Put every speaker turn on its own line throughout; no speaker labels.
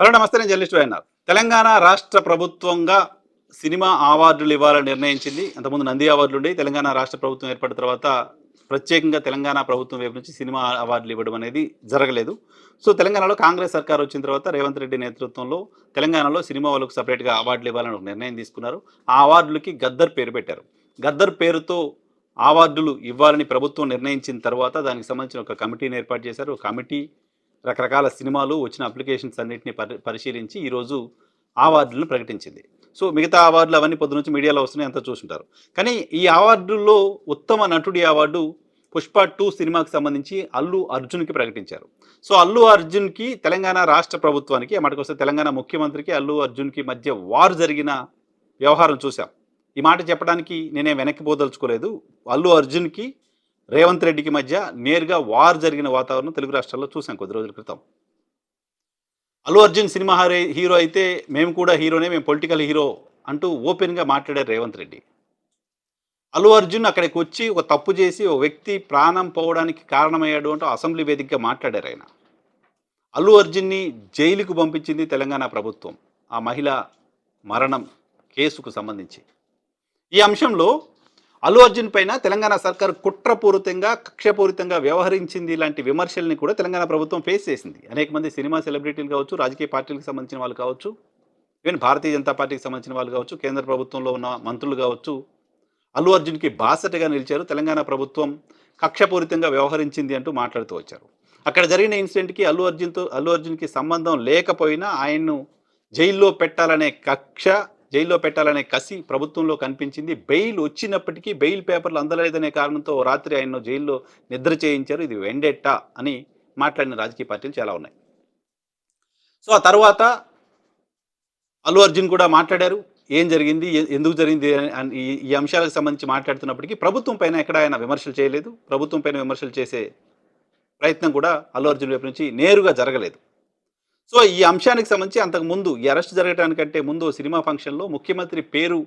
Hello నమస్తే నేను journalist YNR. Telangana రాష్ట్ర ప్రభుత్వంగా సినిమా అవార్డులు ఇవ్వాలని నిర్ణయించింది. అంతకుముందు నంది అవార్డులు ఉండే తెలంగాణ రాష్ట్ర ప్రభుత్వం ఏర్పడిన తర్వాత ప్రత్యేకంగా తెలంగాణ ప్రభుత్వం వైపు నుంచి సినిమా అవార్డులు ఇవ్వడం అనేది జరగలేదు. సో తెలంగాణలో కాంగ్రెస్ సర్కార్ వచ్చిన తర్వాత రేవంత్ రెడ్డి నేతృత్వంలో తెలంగాణలో సినిమా వాళ్ళకు సపరేట్గా అవార్డులు ఇవ్వాలని ఒక నిర్ణయం తీసుకున్నారు. ఆ అవార్డులకి గద్దర్ పేరు పెట్టారు. గద్దర్ పేరుతో అవార్డులు ఇవ్వాలని ప్రభుత్వం నిర్ణయించిన తర్వాత దానికి సంబంధించిన ఒక కమిటీని ఏర్పాటు చేశారు. ఒక కమిటీ రకరకాల సినిమాలు వచ్చిన అప్లికేషన్స్ అన్నింటినీ పరి పరిశీలించి ఈరోజు అవార్డులను ప్రకటించింది. సో మిగతా అవార్డులు అవన్నీ పొద్దునుంచి మీడియాలో వస్తున్నాయి అంతా చూసుంటారు. కానీ ఈ అవార్డుల్లో ఉత్తమ నటుడి అవార్డు పుష్ప టూ సినిమాకి సంబంధించి అల్లు అర్జున్కి ప్రకటించారు. సో అల్లు అర్జున్కి తెలంగాణ రాష్ట్ర ప్రభుత్వానికి మటుకొస్తే తెలంగాణ ముఖ్యమంత్రికి అల్లు అర్జున్కి మధ్య వార్ జరిగిన వ్యవహారం చూసాం ఈ మాట చెప్పడానికి నేనే వెనక్కి పోదలుచుకోలేదు. అల్లు అర్జున్కి రేవంత్ రెడ్డికి మధ్య నేరుగా వార్ జరిగిన వాతావరణం తెలుగు రాష్ట్రాల్లో చూసాం కొద్ది రోజుల క్రితం. అల్లు అర్జున్ సినిమా హీరో అయితే మేము కూడా హీరోనే మేము పొలిటికల్ హీరో అంటూ ఓపెన్గా మాట్లాడారు రేవంత్ రెడ్డి. అల్లు అర్జున్ అక్కడికి వచ్చి ఒక తప్పు చేసి ఒక వ్యక్తి ప్రాణం పోవడానికి కారణమయ్యాడు అంటూ అసెంబ్లీ వేదికగా మాట్లాడారు ఆయన. అల్లు అర్జున్ని జైలుకు పంపించింది తెలంగాణ ప్రభుత్వం ఆ మహిళ మరణం కేసుకు సంబంధించి. ఈ అంశంలో అల్లు అర్జున్ పైన తెలంగాణ సర్కార్ కుట్రపూరితంగా కక్షపూరితంగా వ్యవహరించింది ఇలాంటి విమర్శల్ని కూడా తెలంగాణ ప్రభుత్వం ఫేస్ చేసింది. అనేక మంది సినిమా సెలబ్రిటీలు కావచ్చు రాజకీయ పార్టీలకు సంబంధించిన వాళ్ళు కావచ్చు ఈవెన్ భారతీయ జనతా పార్టీకి సంబంధించిన వాళ్ళు కావచ్చు కేంద్ర ప్రభుత్వంలో ఉన్న మంత్రులు కావచ్చు అల్లు అర్జున్కి బాసటగా నిలిచారు తెలంగాణ ప్రభుత్వం కక్షపూరితంగా వ్యవహరించింది అంటూ మాట్లాడుతూ వచ్చారు. అక్కడ జరిగిన ఇన్సిడెంట్కి అల్లు అర్జున్తో అల్లు అర్జున్కి సంబంధం లేకపోయినా ఆయన్ను జైల్లో పెట్టాలనే కక్ష జైల్లో పెట్టాలనే కసి ప్రభుత్వంలో కనిపించింది. బెయిల్ వచ్చినప్పటికీ బెయిల్ పేపర్లు అందలేదనే కారణంతో రాత్రి ఆయన్ను జైల్లో నిద్ర చేయించారు. ఇది వెండెట్టా అని మాట్లాడిన రాజకీయ పార్టీలు చాలా ఉన్నాయి. సో ఆ తర్వాత అల్లు అర్జున్ కూడా మాట్లాడారు. ఏం జరిగింది? ఎందుకు జరిగింది? అని- ఈ- ఈ అంశాలకు సంబంధించి మాట్లాడుతున్నప్పటికీ ప్రభుత్వం పైన ఎక్కడ ఆయన విమర్శలు చేయలేదు. ప్రభుత్వం పైన విమర్శలు చేసే ప్రయత్నం కూడా అల్లు అర్జున్ వైపు నుంచి నేరుగా జరగలేదు. సో ఈ అంశానికి సంబంధించి అంతకుముందు ఈ అరెస్ట్ జరగడానికంటే ముందు సినిమా ఫంక్షన్లో ముఖ్యమంత్రి పేరు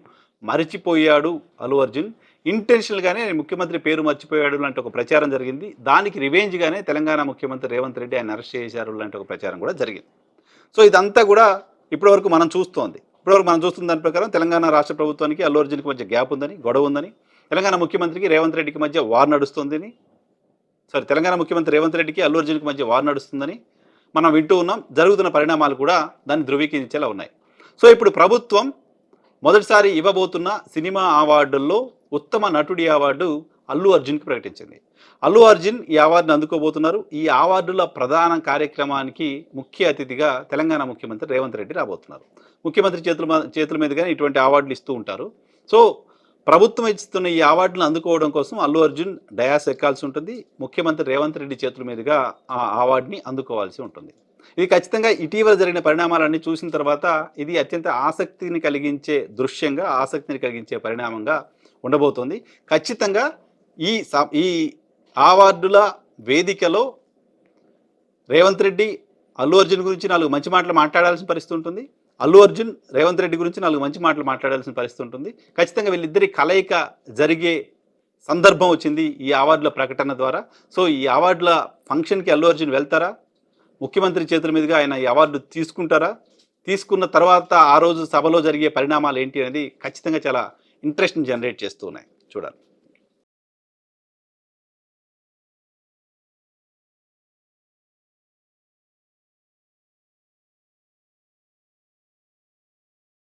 మరిచిపోయాడు అల్లు అర్జున్. ఇంటెన్షనల్గానే ముఖ్యమంత్రి పేరు మర్చిపోయాడు లాంటి ఒక ప్రచారం జరిగింది. దానికి రివెంజ్గానే తెలంగాణ ముఖ్యమంత్రి రేవంత్ రెడ్డి ఆయన అరెస్ట్ చేశారు లాంటి ఒక ప్రచారం కూడా జరిగింది. సో ఇదంతా కూడా ఇప్పటివరకు మనం చూస్తోంది. ఇప్పటివరకు మనం చూస్తున్న దాని ప్రకారం తెలంగాణ రాష్ట్ర ప్రభుత్వానికి అల్లు అర్జున్కి మధ్య గ్యాప్ ఉందని గొడవ ఉందని తెలంగాణ ముఖ్యమంత్రికి రేవంత్ రెడ్డికి మధ్య వార్ నడుస్తుందని సారీ తెలంగాణ ముఖ్యమంత్రి రేవంత్ రెడ్డికి అల్లు అర్జున్కి మధ్య వార్ నడుస్తుందని మనం వింటూ ఉన్నాం జరుగుతున్న పరిణామాలు కూడా దాన్ని ధృవీకరించేలా ఉన్నాయి. సో ఇప్పుడు ప్రభుత్వం మొదటిసారి ఇవ్వబోతున్న సినిమా అవార్డుల్లో ఉత్తమ నటుడి అవార్డు అల్లు అర్జున్కి ప్రకటించింది. అల్లు అర్జున్ ఈ అవార్డును అందుకోబోతున్నారు. ఈ అవార్డుల ప్రధాన కార్యక్రమానికి ముఖ్య అతిథిగా తెలంగాణ ముఖ్యమంత్రి రేవంత్ రెడ్డి రాబోతున్నారు. ముఖ్యమంత్రి చేతుల చేతుల చేతుల మీదుగానే ఇటువంటి అవార్డులు ఇస్తూ ఉంటారు. సో ప్రభుత్వం ఇస్తున్న ఈ అవార్డులను అందుకోవడం కోసం అల్లు అర్జున్ డయాస్ ఎక్కాల్సి ఉంటుంది. ముఖ్యమంత్రి రేవంత్ రెడ్డి చేతుల మీదుగా ఆ అవార్డుని అందుకోవాల్సి ఉంటుంది. ఇది ఖచ్చితంగా ఇటీవల జరిగిన పరిణామాలన్నీ చూసిన తర్వాత ఇది అత్యంత ఆసక్తిని కలిగించే దృశ్యంగా ఆసక్తిని కలిగించే పరిణామంగా ఉండబోతోంది. ఖచ్చితంగా ఈ స- ఈ అవార్డుల వేదికలో రేవంత్ రెడ్డి అల్లు అర్జున్ గురించి నాలుగు మంచి మాటలు మాట్లాడాల్సిన పరిస్థితి ఉంటుంది. అల్లు అర్జున్ రేవంత్ రెడ్డి గురించి నాలుగు మంచి మాటలు మాట్లాడాల్సిన పరిస్థితి ఉంటుంది. ఖచ్చితంగా వీళ్ళిద్దరి కలయిక జరిగే సందర్భం వచ్చింది ఈ అవార్డుల ప్రకటన ద్వారా. సో ఈ అవార్డుల ఫంక్షన్కి అల్లు అర్జున్ వెళ్తారా? ముఖ్యమంత్రి చేతుల మీదుగా ఆయన ఈ అవార్డు తీసుకుంటారా? తీసుకున్న తర్వాత ఆ రోజు సభలో జరిగే పరిణామాలు ఏంటి అనేది ఖచ్చితంగా చాలా ఇంట్రెస్ట్ని జనరేట్ చేస్తూ ఉన్నాయి. చూడాలి.